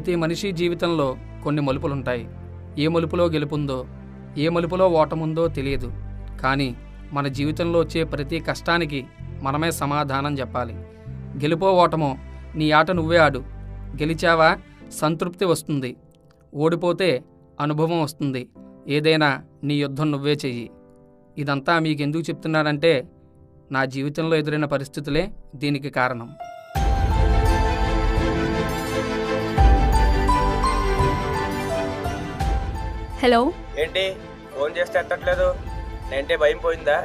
ప్రతి మనిషి జీవితంలో కొన్ని మలుపులుంటాయి. ఏ మలుపులో గెలుపుందో ఏ మలుపులో ఓటముందో తెలియదు. కానీ మన జీవితంలో వచ్చే ప్రతి కష్టానికి మనమే సమాధానం చెప్పాలి. గెలుపో ఓటమో నీ ఆట నువ్వే ఆడు. గెలిచావా సంతృప్తి వస్తుంది. ఓడిపోతే అనుభవం వస్తుంది. ఏదైనా నీ యుద్ధం నువ్వే చెయ్యి. ఇదంతా మీకు ఎందుకు చెప్తున్నానంటే నా జీవితంలో ఎదురైన పరిస్థితులే దీనికి కారణం. హలో. ఏంటి? ఫోన్ చేస్తే ఎత్తట్లేదు. నేంటే భయం పోయిందా?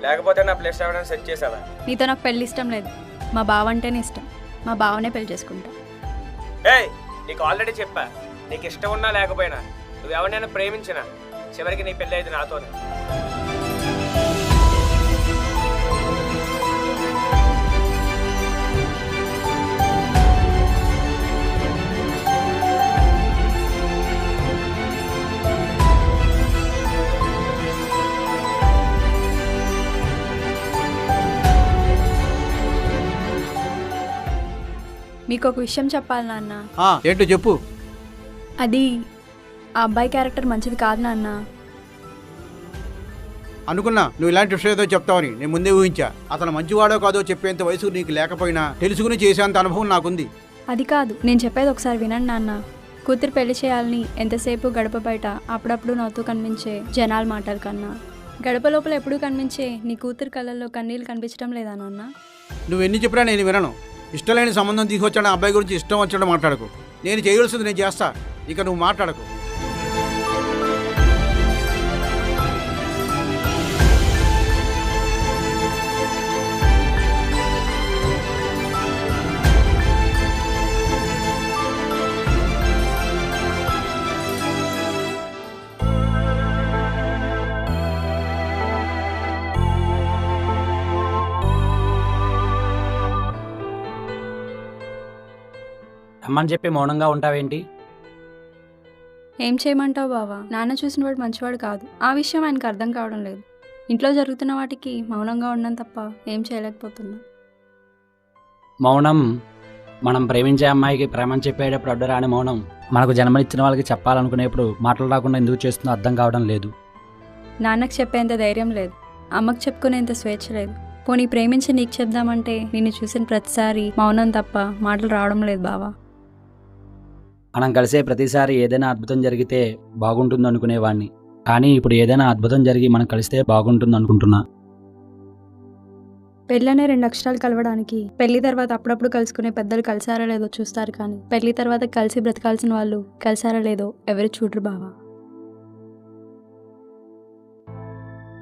లేకపోతే నా ప్లేస్ ఎవరైనా సెట్ చేసావా? నీతో నాకు పెళ్ళి ఇష్టం లేదు. మా బావ అంటేనే ఇష్టం. మా బావనే పెళ్ళి చేసుకుంటా. ఏయ్ నీకు ఆల్రెడీ చెప్పా. నీకు ఇష్టం ఉన్నా లేకపోయినా నువ్వు ఎవరినైనా ప్రేమించినా చివరికి నీ పెళ్ళి అయింది నాతోనే. మీకు ఒక విషయం చెప్పాలి నాన్న. ఏంటో చెప్పు. అది ఆ అబ్బాయి క్యారెక్టర్ మంచిది కాదు నాన్న. అనుకున్నా నువ్వు ఇలాంటి విషయం ఏదో చెప్తావని. నేను ముందే ఊహించా. అతను మంచివాడో కాదో చెప్పేంత వయసు నీకు లేకపోయినా తెలుసుకుని చేసేంత అనుభవం నాకుంది. అది కాదు నేను చెప్పేది ఒకసారి వినండి నాన్న. కూతురు పెళ్ళి చేయాలని ఎంతసేపు గడప బయట అప్పుడప్పుడు నవ్వుతూ కనిపించే జనాల మాటల కన్నా. గడప లోపల ఎప్పుడూ కనిపించే నీ కూతురు కళ్ళల్లో కన్నీళ్ళు కనిపించడం లేదా నాన్న? నువ్వు ఎన్ని చెప్పినా నేను వినను. ఇష్టలేని సంబంధం తీసుకొచ్చాడు ఆ అబ్బాయి గురించి ఇష్టం వచ్చాడు మాట్లాడకు. నేను చేయవలసింది నేను చేస్తా. ఇక నువ్వు మాట్లాడకు. రమ్మని చెప్పి మౌనంగా ఉంటావేంటి? ఏం చేయమంటావు బావా? నాన్న చూసిన వాడు మంచివాడు కాదు. ఆ విషయం ఆయనకు అర్థం కావడం లేదు. ఇంట్లో జరుగుతున్న వాటికి మౌనంగా ఉండడం తప్ప ఏం చేయలేకపోతున్నా. మౌనం మనం ప్రేమించే అమ్మాయికి ప్రేమని చెప్పేటప్పుడు అడ్డరాని మౌనం మనకు జన్మనిచ్చిన వాళ్ళకి చెప్పాలనుకునేప్పుడు మాటలు రాకుండా ఎందుకు చేస్తుందో అర్థం కావడం లేదు. నాన్నకు చెప్పేంత ధైర్యం లేదు. అమ్మకు చెప్పుకునేంత స్వేచ్ఛ లేదు. పోనీ ప్రేమించి నీకు చెప్దామంటే నిన్ను చూసిన ప్రతిసారి మౌనం తప్ప మాటలు రావడం లేదు బావా. మనం కలిసే ప్రతిసారి ఏదైనా అద్భుతం జరిగితే బాగుంటుంది అనుకునేవాడిని కానీ ఇప్పుడు ఏదైనా అద్భుతం జరిగి మనం కలిస్తే బాగుంటుంది అనుకుంటున్నా. పెళ్ళనే రెండు అక్షరాలు కలవడానికి పెళ్ళి తర్వాత అప్పుడప్పుడు కలుసుకునే పెద్దలు కలిసారా లేదో చూస్తారు కానీ పెళ్ళి తర్వాత కలిసి బ్రతకాల్సిన వాళ్ళు కలిసారా లేదో ఎవరు చూడరు బావా.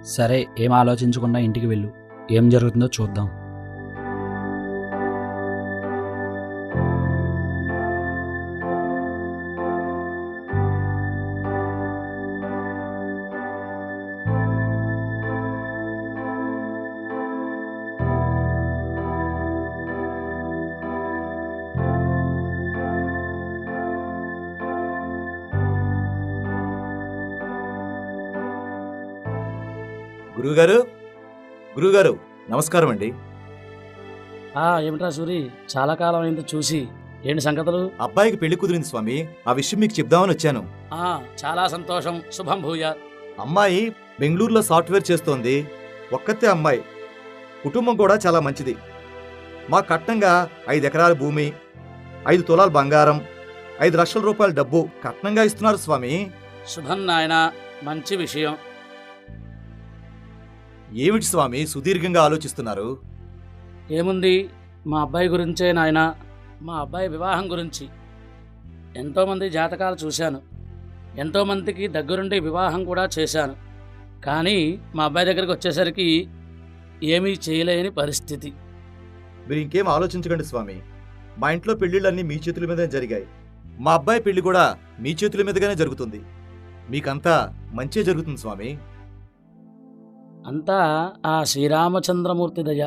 సరే ఏం ఆలోచించకుండా ఇంటికి వెళ్ళు. ఏం జరుగుతుందో చూద్దాం. గురువుగారు గురువుగారు నమస్కారం అండి. ఏమిట్రా సూరి? చాలా కాలం అయింది చూసి. ఏంటి సంగతులు? అబ్బాయికి పెళ్ళి కుదిరింది స్వామి. ఆ విషయం మీకు చెప్దామని వచ్చాను. ఆ, చాలా సంతోషం. శుభం భూయా. అమ్మాయి బెంగళూరులో సాఫ్ట్వేర్ చేస్తోంది. ఒక్కతే అమ్మాయి. కుటుంబం కూడా చాలా మంచిది. మా కట్నంగా ఐదు ఎకరాల భూమి ఐదు తులాల బంగారం ఐదు లక్షల రూపాయల డబ్బు కట్నంగా ఇస్తున్నారు స్వామి. శుభం నాయన. మంచి విషయం. ఏమిటి స్వామి సుదీర్ఘంగా ఆలోచిస్తున్నారు? ఏముంది? మా అబ్బాయి గురించే నాయన. మా అబ్బాయి వివాహం గురించి. ఎంతోమంది జాతకాలు చూశాను. ఎంతోమందికి దగ్గరుండి వివాహం కూడా చేశాను. కానీ మా అబ్బాయి దగ్గరికి వచ్చేసరికి ఏమీ చేయలేని పరిస్థితి. మీరు ఇంకేం ఆలోచించకండి స్వామి. మా ఇంట్లో పెళ్ళిళ్ళన్నీ మీ చేతుల మీదనే జరిగాయి. మా అబ్బాయి పెళ్ళి కూడా మీ చేతుల మీదుగానే జరుగుతుంది. మీకంతా మంచే జరుగుతుంది స్వామి. అంతా ఆ శ్రీరామచంద్రమూర్తి దయ.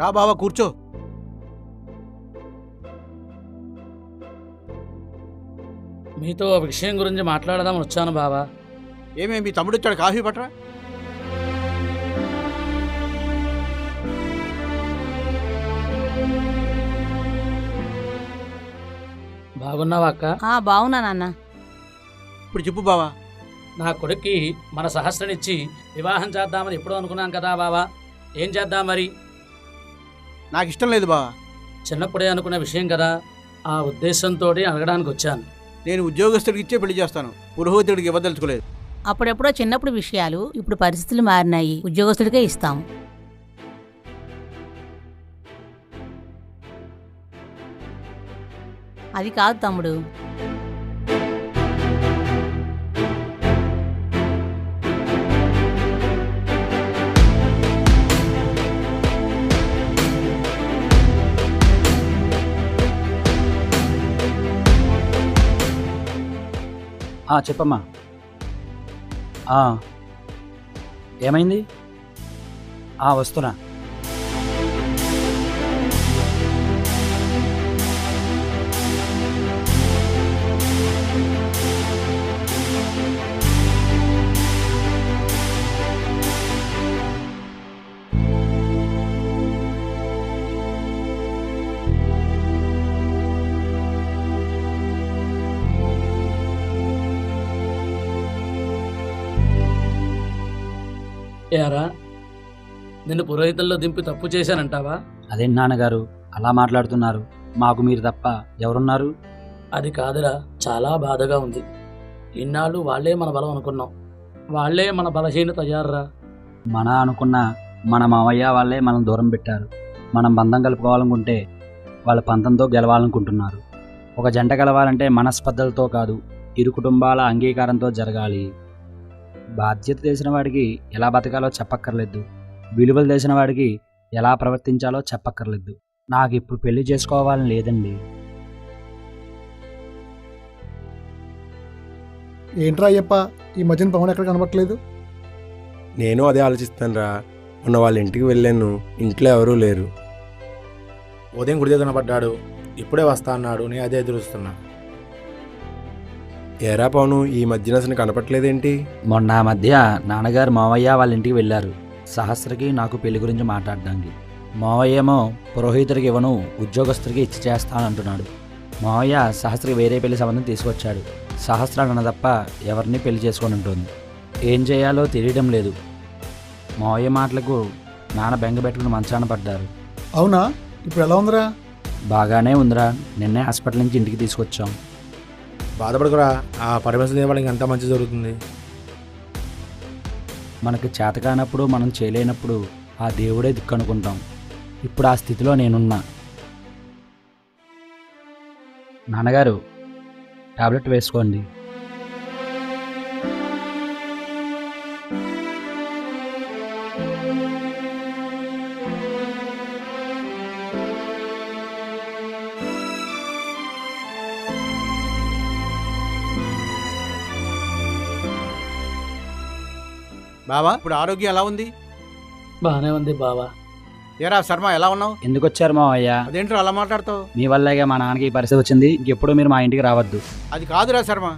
రా బావా కూర్చో. మీతో ఓ విషయం గురించి మాట్లాడదామని వచ్చాను బావా. ఏమే మీ తమ్ముడు వచ్చాడు? కాఫీ పట్టరా బాగున్నావా అక్క? ఆ బావునా నాన్న. ఇప్పుడు చెప్పు బావా. నా కొడుక్కి మన సహస్రనిచ్చి వివాహం చేద్దామని ఎప్పుడో అనుకున్నాం కదా బావా. ఏం చేద్దాం మరి? నాకు ఇష్టం లేదు బావా. చిన్నప్పుడే అనుకున్న విషయం కదా. ఆ ఉద్దేశంతో అడగడానికి వచ్చాను. నేను ఉద్యోగస్తుడికి ఇచ్చే పెళ్ళి చేస్తాను. పురోహితుడికి ఇవ్వదలుచుకోలేదు. అప్పుడెప్పుడో చిన్నప్పుడు విషయాలు ఇప్పుడు పరిస్థితులు మారినాయి. ఉద్యోగస్తుడికే ఇస్తాం. అది కాదు తమ్ముడు. చెప్పమ్మా. ఏమైంది? ఆ, వస్తున్నా. ఏరా నిన్ను పురోహితుల్లో దింపి తప్పు చేశానంటావా? అదేంటి నాన్నగారు? అలా మాట్లాడుతున్నారు. మాకు మీరు తప్ప ఎవరున్నారు? అది కాదురా చాలా బాధగా ఉంది. ఇన్నాళ్ళు వాళ్ళే మన బలం అనుకున్నాం. వాళ్ళే మన బలహీనత అయ్యారురా. మన అనుకున్న మన మావయ్య వాళ్ళే మనం దూరం పెట్టారు. మనం బంధం కలుపుకోవాలనుకుంటే వాళ్ళ పంతంతో గెలవాలనుకుంటున్నారు. ఒక జంట గెలవాలంటే మనస్పర్ధలతో కాదు ఇరు కుటుంబాల అంగీకారంతో జరగాలి. బాధ్యత తెలిసిన వాడికి ఎలా బతకాలో చెప్పక్కర్లేదు. విలువలు తెలిసిన వాడికి ఎలా ప్రవర్తించాలో చెప్పక్కర్లేదు. నాకు ఇప్పుడు పెళ్ళి చేసుకోవాలని లేదండి. ఏంట్రా అయ్యప్ప ఈ మధ్యన పవన్ ఎక్కడ కనబట్టలేదు నేను అదే ఆలోచిస్తాను రా మొన్న వాళ్ళ ఇంటికి వెళ్ళాను. ఇంట్లో ఎవరూ లేరు. ఉదయం గుడి దగ్గర పడ్డాడు ఇప్పుడే వస్తా అన్నాడు. నేను అదే ఎదురుస్తున్నా. ఏరా పవను ఈ మధ్యన అసలు కనపట్లేదేంటి? మొన్న ఆ మధ్య నాన్నగారు మావయ్య వాళ్ళ ఇంటికి వెళ్ళారు. సహస్రకి నాకు పెళ్ళి గురించి మాట్లాడడానికి. మావయ్య ఏమో పురోహితుడికి ఇవ్వను ఉద్యోగస్తుడికి ఇచ్చి చేస్తానంటున్నాడు మావయ్య సహస్రకి వేరే పెళ్ళి సంబంధం తీసుకొచ్చాడు. సహస్ర అన్న తప్ప ఎవరిని పెళ్ళి చేసుకొని ఉంటుంది ఏం చేయాలో తెలియడం లేదు. మావయ్య మాటలకు నాన్న బెంగ పెట్టుకుని మంచాన పడ్డారు. అవునా? ఇప్పుడు ఎలా ఉందిరా? బాగానే ఉందిరా. నిన్నే హాస్పిటల్ నుంచి ఇంటికి తీసుకొచ్చాం. బాధపడకురా. ఆ పరమేశ్వరం వాళ్ళకి ఎంత మంచి జరుగుతుంది. మనకు చేతకానప్పుడు మనం చేయలేనప్పుడు ఆ దేవుడే దిక్కు అనుకుంటాం ఇప్పుడు ఆ స్థితిలో నేనున్నా. నాన్నగారు టాబ్లెట్ వేసుకోండి. బావా ఇప్పుడు ఆరోగ్యం ఎలా ఉంది? బాగానే ఉంది బావా. ఏరా శర్మ ఎలా ఉన్నావు? ఎందుకు వచ్చారు మావయ్య? అదేంట్రా అలా మాట్లాడతావు? మీ వల్లేగా మా నాన్నకి ఈ పరిస్థితి వచ్చింది ఇంకెప్పుడు మీరు మా ఇంటికి రావద్దు. అది కాదురా శర్మ.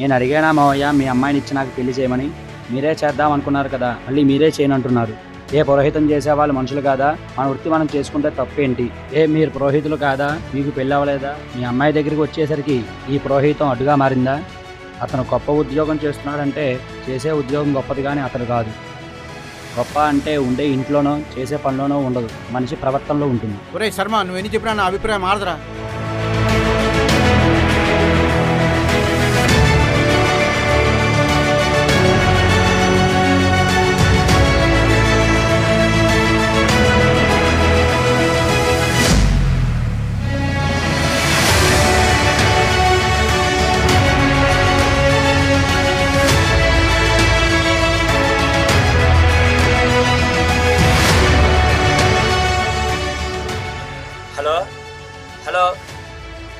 నేను అడిగానా మావయ్య మీ అమ్మాయిని ఇచ్చి నాకు పెళ్ళి చేయమని? మీరే చేద్దాం అనుకున్నారు కదా మళ్ళీ మీరే చేయనంటున్నారు ఏ పురోహితం చేసే వాళ్ళు మనుషులు కాదా? మన వృత్తి మనం చేసుకుంటే తప్పేంటి? ఏ మీరు పురోహితులు కాదా? మీకు పెళ్ళి అవ్వలేదా? మీ అమ్మాయి దగ్గరికి వచ్చేసరికి ఈ పురోహితం అడ్డుగా మారిందా? అతను గొప్ప ఉద్యోగం చేస్తున్నాడంటే చేసే ఉద్యోగం గొప్పది కానీ అతను కాదు. గొప్ప అంటే ఉండే ఇంట్లోనో చేసే పనిలోనో ఉండదు. మనిషి ప్రవర్తనలో ఉంటుంది. ఒరే శర్మ నువ్వు ఎన్ని చెప్పినా నా అభిప్రాయం మారదరా.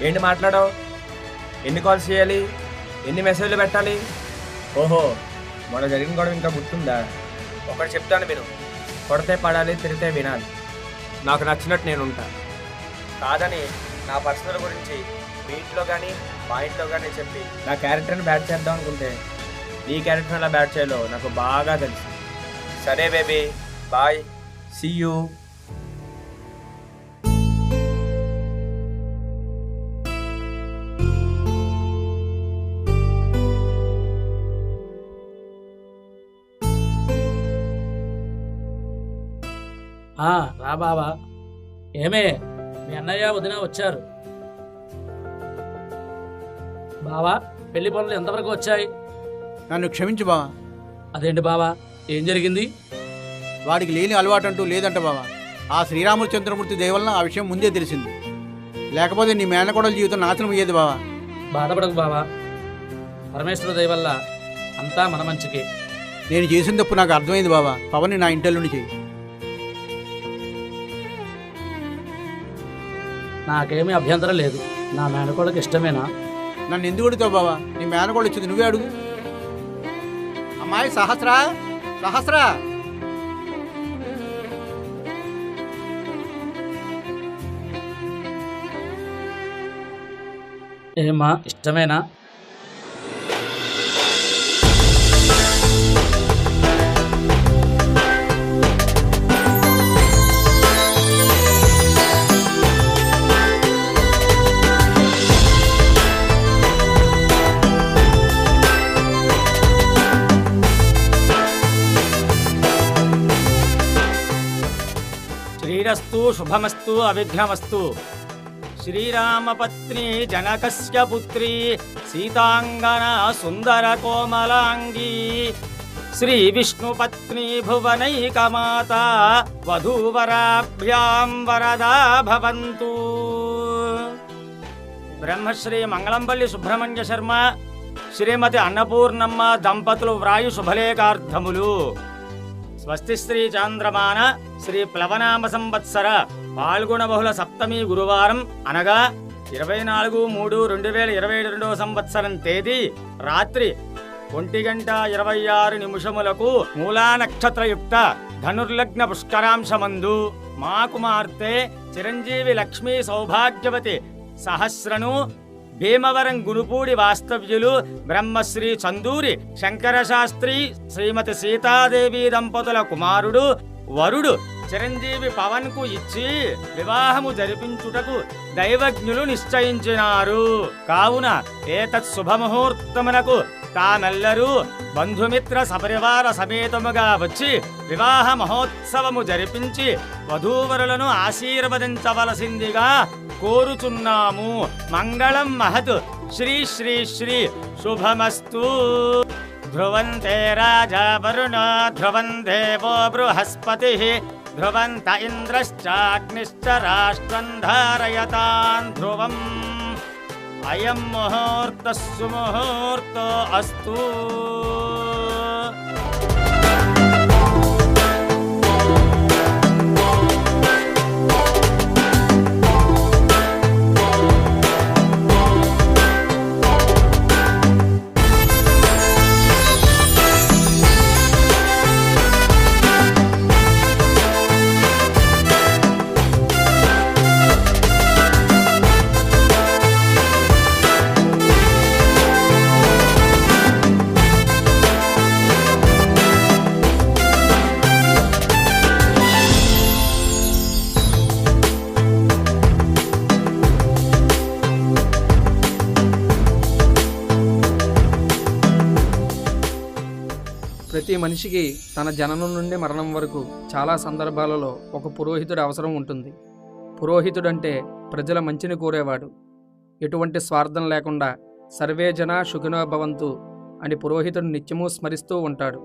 ఏంటి మాట్లాడావు? ఎన్ని కాల్స్ చేయాలి? ఎన్ని మెసేజ్లు పెట్టాలి? ఓహో మొన్న జరిగిన గొడవ ఇంకా గుర్తుందా? ఒకటి చెప్తాను విను. కొడితే పడాలి తిరిగితే వినాలి. నాకు నచ్చినట్టు నేను ఉంటా. కాదని నా పర్సనల్ గురించి మీ ఇంట్లో కానీ మా ఇంట్లో కానీ చెప్పి నా క్యారెక్టర్ని బ్యాట్ చేద్దాం అనుకుంటే నీ క్యారెక్టర్ ఎలా బ్యాట్ చేయాలో నాకు బాగా తెలుసు. సరే బేబీ బాయ్. సీ యూ రా బావా. ఏమే మీ అన్నయ్య వదిన వచ్చారు. బావా పెళ్ళి పనులు ఎంతవరకు వచ్చాయి? నన్ను క్షమించు బావా. అదేంటి బావా ఏం జరిగింది? వాడికి లేని అలవాటు అంటూ లేదంట బావా. ఆ శ్రీరామచంద్రమూర్తి దయ వలన ఆ విషయం ముందే తెలిసింది. లేకపోతే నీ మేనకోడల జీవితం నాశనం అయ్యేది బావా. బాధపడకు బావా. పరమేశ్వర దయ వల్ల అంతా మన మంచికే. నేను చేసిన తప్పు నాకు అర్థమైంది బావా. పవన్ని నా ఇంటల్లుండి చెయ్యి నాకేమీ అభ్యంతరం లేదు. నా మేనకోళ్ళకి ఇష్టమేనా? నన్ను ఎందుకు అడుగుతావు బావా? నీ మేనకోళ్ళు వచ్చింది నువ్వే అడుగు. అమ్మాయి సహస్రా సహస్రా. ఏమా ఇష్టమేనా? వీరస్తు శుభమస్తు అవిఘ్నమస్తు శ్రీరామపత్ని జనకస్య పుత్రి సీతాంగన సుందర కోమలాంగీ శ్రీ విష్ణుపత్ని భువనైకమాత వధూవరాభ్యాం వరదా భవంతు. బ్రహ్మశ్రీ మంగళంపల్లి సుబ్రహ్మణ్య శర్మ శ్రీమతి అన్నపూర్ణమ్మ దంపతులు వ్రాయు శుభలేఖార్థములు. స్వస్తి శ్రీ చాంద్రమాన శ్రీ ప్లవనామ సంవత్సర పాల్గొన బహుళ సప్తమి గురువారం అనగా ఇరవై నాలుగు మూడు రెండు వేల ఇరవై రెండవ సంవత్సరం తేదీ రాత్రి ఒంటి గంట ఇరవై ఆరు నిమిషములకు మూలా నక్షత్రయుక్త ధనుర్లగ్న పుష్కరాంశమందు మా కుమార్తె చిరంజీవి లక్ష్మీ సౌభాగ్యవతి సహస్రను భీమవరం గునుపూడి వాస్తవ్యులు బ్రహ్మశ్రీ చందూరి శంకరశాస్త్రి శ్రీమతి సీతాదేవి దంపతుల కుమారుడు వరుడు చిరంజీవి పవన్కు ఇచ్చి వివాహము జరిపించుటకు దైవజ్ఞులు నిశ్చయించినారు. కావున ఏతత్ శుభముహూర్తమునకు తామెల్లరూ బంధుమిత్ర సపరివార సమేతముగా వచ్చి వివాహ మహోత్సవము జరిపించి వధూవరులను ఆశీర్వదించవలసిందిగా కోరుచున్నాము. మంగళం మహత్. శ్రీ శ్రీ శ్రీ శుభమస్తు. ధ్రువంతే రాజా వరుణ. ధ్రువం దేవో బృహస్పతి. ధ్రువంత ఇంద్రశ్చాగ్నిశ్చ రాష్ట్రం ధారయతాన్ ధ్రువం. అయం ముహూర్త సుముహూర్తో అస్తు. ప్రతి మనిషికి తన జననం నుండి మరణం వరకు చాలా సందర్భాలలో ఒక పురోహితుడి అవసరం ఉంటుంది. పురోహితుడంటే ప్రజల మంచిని కోరేవాడు. ఎటువంటి స్వార్థం లేకుండా సర్వే జన భవంతు అని పురోహితుడు నిత్యము స్మరిస్తూ ఉంటాడు.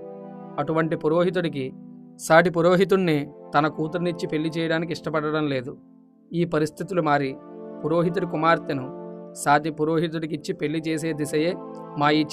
అటువంటి పురోహితుడికి సాటి పురోహితుణ్ణి తన కూతుర్నిచ్చి పెళ్ళి చేయడానికి ఇష్టపడడం లేదు. ఈ పరిస్థితులు మారి పురోహితుడి కుమార్తెను సాటి పురోహితుడికిచ్చి పెళ్ళి చేసే దిశయే మా ఈ